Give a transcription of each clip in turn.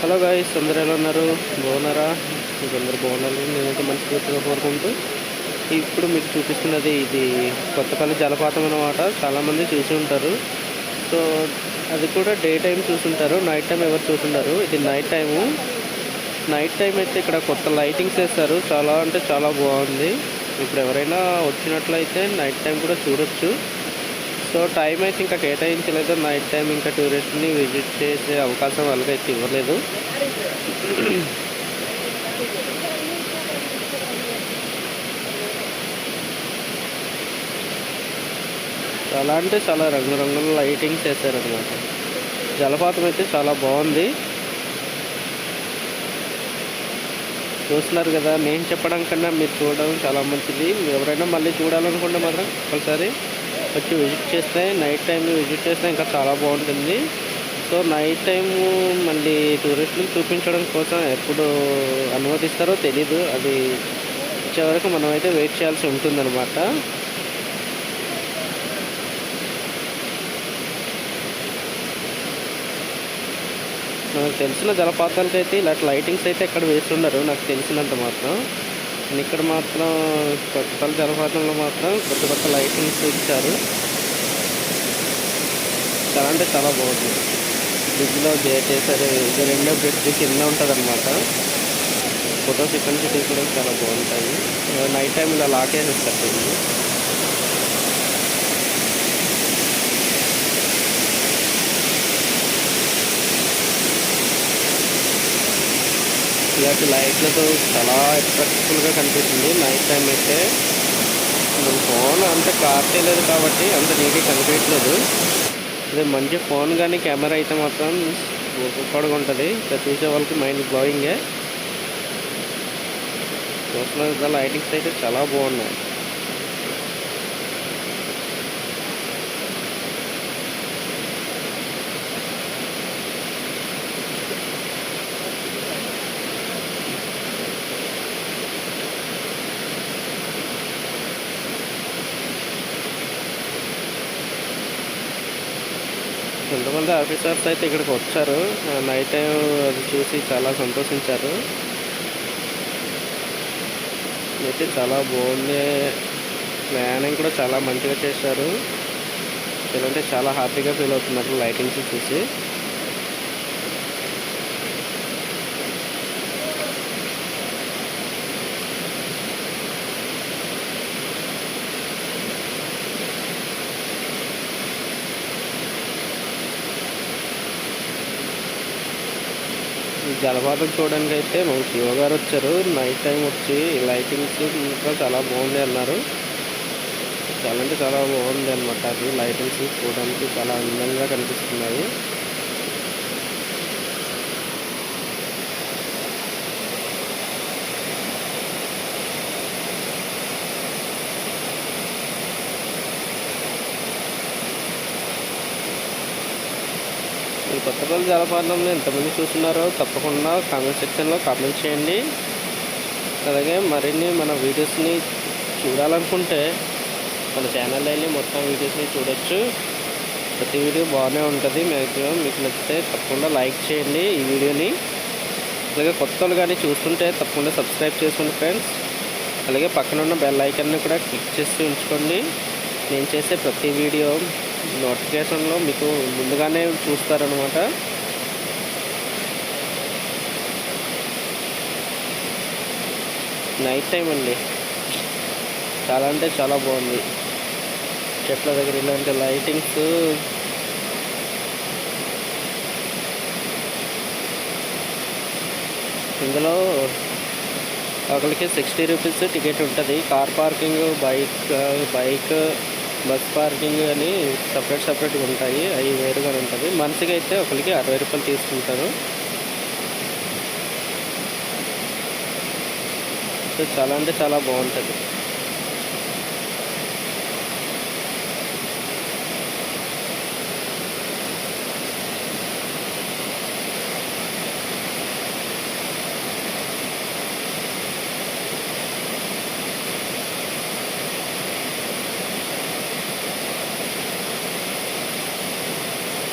Hello guys అందరూ ఎలా ఉన్నారు? బాగున్నారా? మీకు అందరు బాగున్నారు నేనైతే మంచి పూర్తిగా కోరుకుంటూ ఇప్పుడు మీకు చూపిస్తున్నది ఇది కొత్తపల్లి జలపాతం అన్నమాట. చాలామంది చూసి ఉంటారు. సో అది కూడా డే టైం చూసుంటారు నైట్ టైం ఎవరు చూసుంటారు ఇది నైట్ టైము. నైట్ టైం అయితే ఇక్కడ కొత్త లైటింగ్స్ వేస్తారు. చాలా అంటే చాలా బాగుంది. ఇప్పుడు ఎవరైనా వచ్చినట్లయితే నైట్ టైం కూడా చూడొచ్చు. సో టైం అయితే ఇంకా కేటాయించలేదు. నైట్ టైం ఇంకా టూరిస్ట్ని విజిట్ చేసే అవకాశం వాళ్ళకైతే ఇవ్వలేదు. చాలా అంటే చాలా రంగురంగుల లైటింగ్స్ వేసారనమాట జలపాతం అయితే చాలా బాగుంది. చూస్తున్నారు కదా నేను చెప్పడం కన్నా మీరు చూడడం చాలా మంచిది. ఎవరైనా మళ్ళీ చూడాలనుకుంటే మాత్రం ఒకసారి వచ్చి విజిట్ చేస్తే నైట్ టైం విజిట్ చేస్తే ఇంకా చాలా బాగుంటుంది. సో నైట్ టైం మళ్ళీ టూరిస్టులకు చూపించడం కోసం ఎప్పుడు అనుమతిస్తారో తెలీదు. అది వచ్చేవరకు మనం అయితే వెయిట్ చేయాల్సి ఉంటుందన్నమాట. నాకు తెలిసిన జలపాతాలకు అయితే ఇలాంటి లైటింగ్స్ అయితే ఎక్కడ వేస్తుండరు. నాకు తెలిసినంత మాత్రం. ఇక్కడ మాత్రం కొత్తల జలపాతంలో మాత్రం కొత్త కొత్త లైటింగ్స్ ఇచ్చారు. చాలా అంటే చాలా బాగుంది. బ్రిడ్జ్లో గేట్ వేసారు ఇది రెండో బ్రిడ్జ్ కింద ఉంటుంది అనమాట ఫొటోస్ ఇక్కడ నుంచి తీసుకోవడం చాలా బాగుంటాయి. నైట్ టైం ఇలా లాకేసేస్తారు ఇలాంటి లైట్లతో చాలా అట్రాక్టివ్గా కనిపిస్తుంది. నైట్ టైం అయితే మన ఫోన్ అంత కార్ లేదు కాబట్టి అంత నీట్గా కనిపించలేదు. అదే మంచి ఫోన్ కానీ కెమెరా అయితే మాత్రం సూపర్గా ఉంటుంది. ఇక్కడ చూసే వాళ్ళకి మైండ్ బ్లోయింగే. చూస్తున్నారు లైటింగ్స్ అయితే చాలా బాగున్నాయి. కొంతమంది ఆఫీసర్స్ అయితే ఇక్కడికి వచ్చారు. నైట్ టైం అది చూసి చాలా సంతోషించారు. అయితే చాలా బాగుంది. ప్లానింగ్ కూడా చాలా మంచిగా చేశారు. ఎందుకంటే చాలా హ్యాపీగా ఫీల్ అవుతున్నారు లైటింగ్స్ చూసి. ఈ జలపాతం చూడడానికి అయితే మా శివ గారు వచ్చారు. నైట్ టైం వచ్చి లైటింగ్స్ ఇంకా చాలా బాగుంది అన్నారు. చాలా అంటే చాలా బాగుంది అనమాట అది లైటింగ్స్ చూడడానికి చాలా అందంగా కనిపిస్తున్నాయి. ఈ కొత్తపల్లి జలపాతంలో ఎంతమంది చూస్తున్నారో తప్పకుండా కామెంట్ సెక్షన్లో కామెంట్ చేయండి. అలాగే మరిన్ని మన వీడియోస్ని చూడాలనుకుంటే మన ఛానల్ వెళ్ళి మొత్తం వీడియోస్ని చూడొచ్చు. ప్రతి వీడియో బాగానే ఉంటుంది. మ్యాక్సిమం మీకు నచ్చితే తప్పకుండా లైక్ చేయండి ఈ వీడియోని. అలాగే కొత్త వాళ్ళు కానీ చూస్తుంటే తప్పకుండా సబ్స్క్రైబ్ చేసుకోండి ఫ్రెండ్స్. అలాగే పక్కన ఉన్న బెల్ ఐకన్ని కూడా క్లిక్ చేసి ఉంచుకోండి. నేను చేసే ప్రతి వీడియో నోటిఫికేషన్లో మీకు ముందుగానే చూస్తారనమాట నైట్ టైం అండి. చాలా అంటే చాలా బాగుంది. చెట్ల దగ్గర ఇలాంటి లైటింగ్స్. ఇందులో ఒకరికి సిక్స్టీ రూపీస్ టికెట్ ఉంటుంది. Car parking bike bike bus parking అని సపరేట్ సపరేట్గా ఉంటాయి. అవి వేరుగా ఉంటుంది. మనిషికి అయితే ఒకరికి అరవై రూపాయలు తీసుకుంటారు. సో చాలా అంటే చాలా బాగుంటుంది.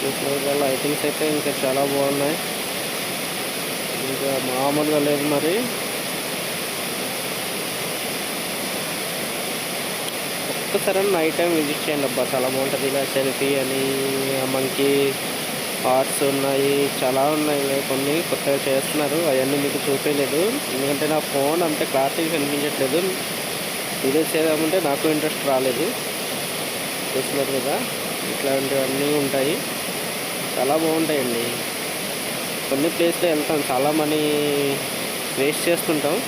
చూసిన లైటింగ్స్ అయితే ఇంకా చాలా బాగున్నాయి. ఇంకా మామూలుగా లేదు మరి. ఒక్కసారి నైట్ టైం విజిట్ చేయండి అబ్బా. చాలా బాగుంటుంది ఇలా సెల్ఫీ అని మంకీ ఆర్ట్స్ ఉన్నాయి. చాలా ఉన్నాయి కొన్ని కొత్తగా చేస్తున్నారు. అవన్నీ మీకు చూపించలేదు ఎందుకంటే నా ఫోన్ అంత క్లారిటీ కనిపించట్లేదు. వీడియో చేద్దామంటే నాకు ఇంట్రెస్ట్ రాలేదు. చూస్తున్నారు కదా ఇట్లాంటివన్నీ ఉంటాయి. చాలా బాగుంటాయండి. కొన్ని ప్లేస్లో వెళ్తాం. చాలా మనీ వేస్ట్ చేస్తుంటాం.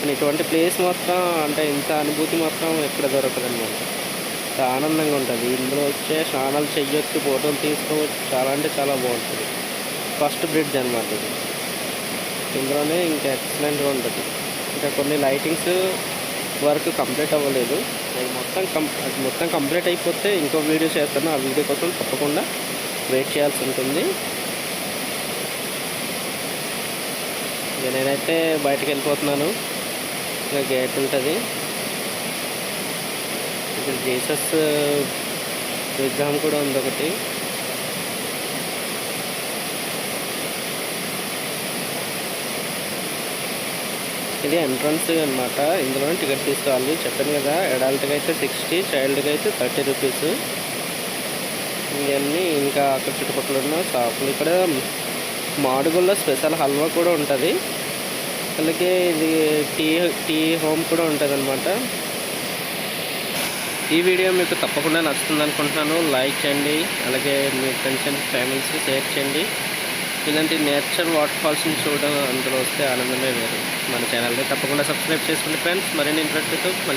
కానీ ఇటువంటి ప్లేస్ మొత్తం అంటే ఇంత అనుభూతి మొత్తం ఎక్కడ దొరకదండి. చాలా ఆనందంగా ఉంటుంది. ఇందులో వచ్చే స్నానాలు చెయ్యొచ్చు ఫోటోలు తీసుకోవచ్చు. చాలా అంటే చాలా బాగుంటుంది. ఫస్ట్ బ్రిడ్జ్ అనమాట ఇది. ఇందులోనే ఇంకా ఎక్సలెంట్గా ఉంటుంది. ఇంకా కొన్ని లైటింగ్స్ వర్క్ కంప్లీట్ అవ్వలేదు. అది మొత్తం కం అది మొత్తం కంప్లీట్ అయిపోతే ఇంకో వీడియో చేస్తాను. ఆ వీడియో కోసం తప్పకుండా వెయిట్ చేయాల్సి ఉంటుంది. ఇక నేనైతే బయటకు వెళ్ళిపోతున్నాను. ఇంకా గేట్ ఉంటుంది. ఇక్కడ జీసస్ విగ్రహం కూడా ఉంది ఒకటి. ఇది ఎంట్రన్స్ అనమాట ఇందులోనే టికెట్ తీసుకోవాలి. చెప్పాను కదా అడల్ట్కి అయితే సిక్స్టీ చైల్డ్కి అయితే థర్టీ రూపీస్. ఇవన్నీ ఇంకా అక్కడ చుట్టుపక్కల ఉన్న షాపులు. ఇక్కడ మాడుగుల్లో స్పెషల్ హల్వా కూడా ఉంటుంది. అలాగే ఇది టీ టీ హోమ్ కూడా ఉంటుంది అనమాట ఈ వీడియో మీకు తప్పకుండా నచ్చుతుంది అనుకుంటున్నాను లైక్ చేయండి. అలాగే మీ ఫ్రెండ్స్ అండ్ ఫ్యామిలీస్కి షేర్ చేయండి. ఇలాంటి నేచర్ వాటర్ ఫాల్స్ని చూడడం అందులో వస్తే ఆనందమే వేరు. మన ఛానల్ని తప్పకుండా సబ్స్క్రైబ్ చేసుకోండి ఫ్రెండ్స్. మరిన్ని ఇంట్రెస్ట్తో మళ్ళీ